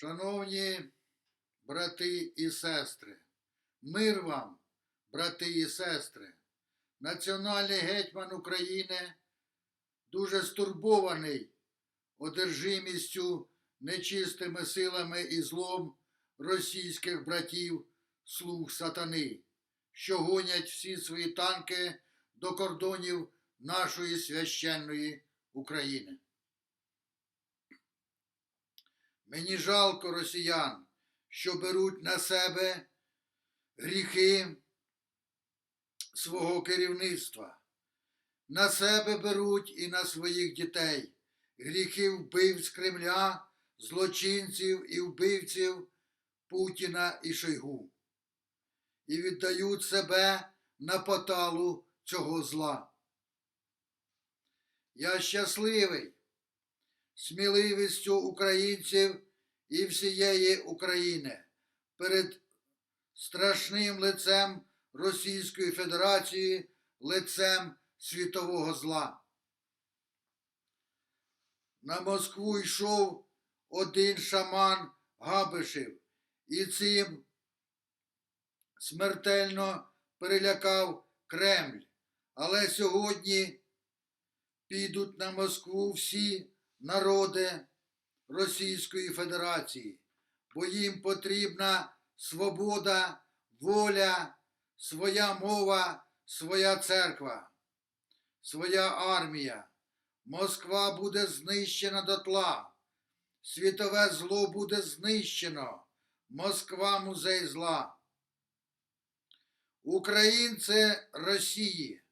Шановні брати і сестри, мир вам, брати і сестри, національний гетьман України дуже стурбований одержимістю нечистими силами і злом російських братів слуг сатани, що гонять всі свої танки до кордонів нашої священної України. Мені жалко росіян, що беруть на себе гріхи свого керівництва. На себе беруть і на своїх дітей гріхи вбивць Кремля, злочинців і вбивців Путіна і Шойгу. І віддають себе на поталу цього зла. Я щасливий сміливістю українців і всієї України перед страшним лицем Російської Федерації, лицем світового зла. На Москву йшов один шаман Габишев і цим смертельно перелякав Кремль. Але сьогодні підуть на Москву всі народи Російської Федерації, бо їм потрібна свобода, воля, своя мова, своя церква, своя армія. Москва буде знищена дотла, світове зло буде знищено, Москва музей зла. Українці Росії,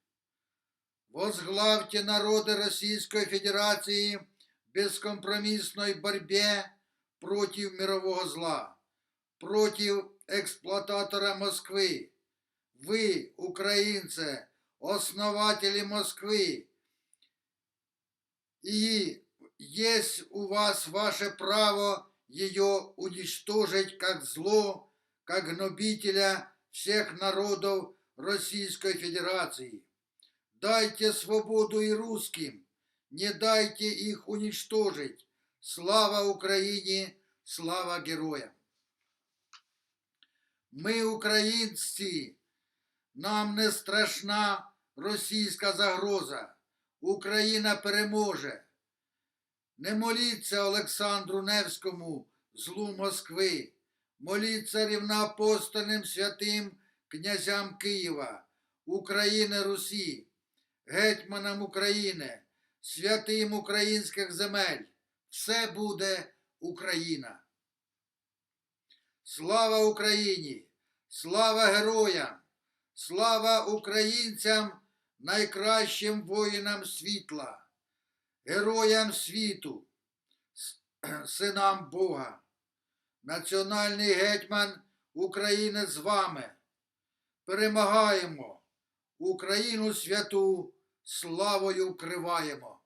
возглавьте народы Российской Федерации в бескомпромиссной борьбе против мирового зла, против эксплуататора Москвы. Вы, украинцы, основатели Москвы, и есть у вас ваше право ее уничтожить как зло, как гнобителя всех народов Российской Федерации. Дайте свободу и русским, не дайте их уничтожить. Слава Україні, слава героям! Ми, українці, нам не страшна російська загроза. Україна переможе. Не моліться Олександру Невському, злу Москви, моліться рівноапостольним святим князям Києва, України Русі гетьманам України, святим українських земель. Все буде Україна. Слава Україні! Слава героям! Слава українцям, найкращим воїнам світла, героям світу, синам Бога. Національний гетьман України з вами. Перемагаємо! Україну святу славою вкриваємо.